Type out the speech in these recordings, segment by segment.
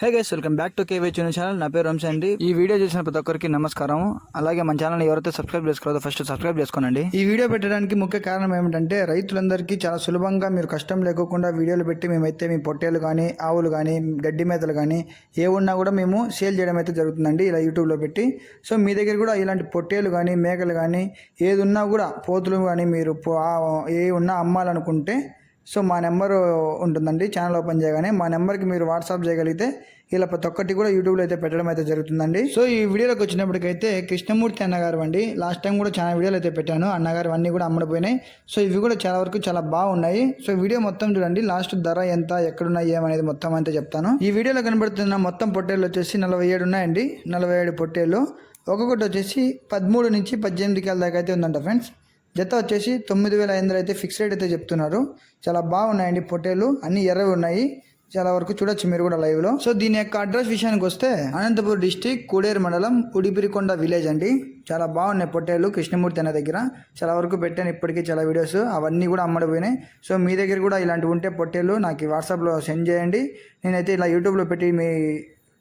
Hey guys welcome back to KV channel నా పేరు వంశీ అండి. ఈ వీడియో చూసిన ప్రతి ఒక్కరికి నమస్కారం అలాగే మన ఛానల్ ఎవరైతే సబ్స్క్రైబ్ చేసుకోలేదో ఫస్ట్ సబ్స్క్రైబ్ చేసుకోనండి. ఈ వీడియో పెట్టడానికి ముఖ్య కారణం ఏమిటంటే రైతులందరికీ చాలా సులభంగా మీరు కష్టం లేకుండా వీడియోలు పెట్టి మేమైతే మీ పొట్టేలు కానీ ఆవులు కానీ గడ్డి మేతలు కానీ ఏ ఉన్నా కూడా మేము సేల్ చేయడం అయితే జరుగుతుందండి ఇలా యూట్యూబ్లో పెట్టి. సో మీ దగ్గర కూడా ఇలాంటి పొట్టేలు కానీ మేకలు కానీ ఏది ఉన్నా కూడా పోతులు కానీ మీరు ఏ ఉన్నా అమ్మాలనుకుంటే సో మా నెంబర్ ఉంటుందండి ఛానల్ ఓపెన్ చేయగానే. మా నెంబర్కి మీరు వాట్సాప్ చేయగలిగితే ఇలా ప్రతి ఒక్కటి కూడా యూట్యూబ్లో అయితే పెట్టడం అయితే జరుగుతుందండి. సో ఈ వీడియోలోకి వచ్చినప్పటికైతే కృష్ణమూర్తి అన్నగారు అండి. లాస్ట్ టైం కూడా చాలా వీడియోలు అయితే పెట్టాను. అన్నగారు అన్నీ కూడా అమ్మడిపోయినాయి. సో ఇవి కూడా చాలా వరకు చాలా బాగున్నాయి. సో వీడియో మొత్తం చూడండి. లాస్ట్ ధర ఎంత ఎక్కడున్నాయి ఏమనేది మొత్తం అంతా చెప్తాను. ఈ వీడియోలో కనబడుతున్న మొత్తం పొట్టేళ్ళు వచ్చేసి నలభై ఏడు ఉన్నాయండి. నలభై ఏడు పొట్టేళ్ళు. ఒక్కొక్కటి వచ్చేసి పదమూడు నుంచి పద్దెనిమిది కాల దాకా అయితే ఉందంట ఫ్రెండ్స్. జత వచ్చేసి తొమ్మిది వేల ఐదు వందలు అయితే ఫిక్స్ రేట్ అయితే చెప్తున్నారు. చాలా బాగున్నాయండి పొట్టేలు. అన్ని ఎర్రవి ఉన్నాయి. చాలా వరకు చూడొచ్చు మీరు కూడా లైవ్లో సో దీని యొక్క అడ్రస్ విషయానికి వస్తే అనంతపురం డిస్టిక్ కూడేరు మండలం ఉడిపిరికొండ విలేజ్ అండి. చాలా బాగున్నాయి పొట్టేలు కృష్ణమూర్తి అనే దగ్గర. చాలా వరకు పెట్టాను ఇప్పటికీ చాలా వీడియోస్ అవన్నీ కూడా అమ్మడిపోయినాయి. సో మీ దగ్గర కూడా ఇలాంటివి ఉంటే పొట్టేలు నాకు వాట్సాప్లో సెండ్ చేయండి. నేనైతే ఇలా యూట్యూబ్లో పెట్టి మీ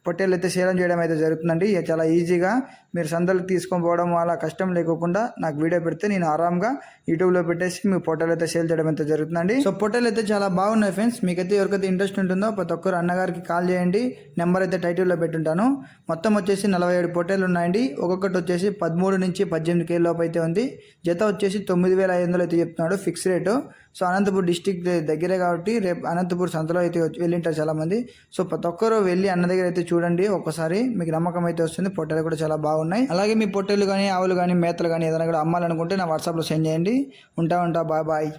పొట్టేలు అయితే సేలం చేయడం అయితే జరుగుతుందండి. ఇక చాలా ఈజీగా మీరు సందలకు తీసుకొని పోవడం అలా కష్టం లేకోకుండా నాకు వీడియో పెడితే నేను ఆరామ్గా యూట్యూబ్లో పెట్టేసి మీ పొట్టేలు అయితే సేల్ చేయడం అయితే జరుగుతుందండి. సో పొట్టేలు అయితే చాలా బాగున్నాయి ఫ్రెండ్స్. మీకైతే ఎవరికైతే ఇంట్రెస్ట్ ఉంటుందో ప్రతి ఒక్కరు అన్నగారికి కాల్ చేయండి. నెంబర్ అయితే టైటిల్లో పెట్టుంటాను. మొత్తం వచ్చేసి నలభై ఏడు పొట్టేలు ఉన్నాయండి. ఒక్కొక్కటి వచ్చేసి పదమూడు నుంచి పద్దెనిమిది కేజీ లోపు అయితే ఉంది. జత వచ్చేసి తొమ్మిది వేల ఐదు వందలు అయితే చెప్తున్నాడు fix rate. So Anantapur district దగ్గరే కాబట్టి రేపు అనంతపూర్ సంతలో అయితే వెళ్ళింటారు చాలామంది. సో ప్రతి ఒక్కరు వెళ్ళి అన్న దగ్గర అయితే చూడండి ఒక్కసారి. మీకు నమ్మకం అయితే వస్తుంది. పొట్టెలు కూడా చాలా బాగున్నాయి. అలాగే మీ పొట్టెలు కానీ ఆవులు కానీ మేతలు కానీ ఏదైనా కూడా అమ్మాలనుకుంటే నా వాట్సాప్లో సెండ్ చేయండి. ఉంటా ఉంటా బాయ్ బాయ్.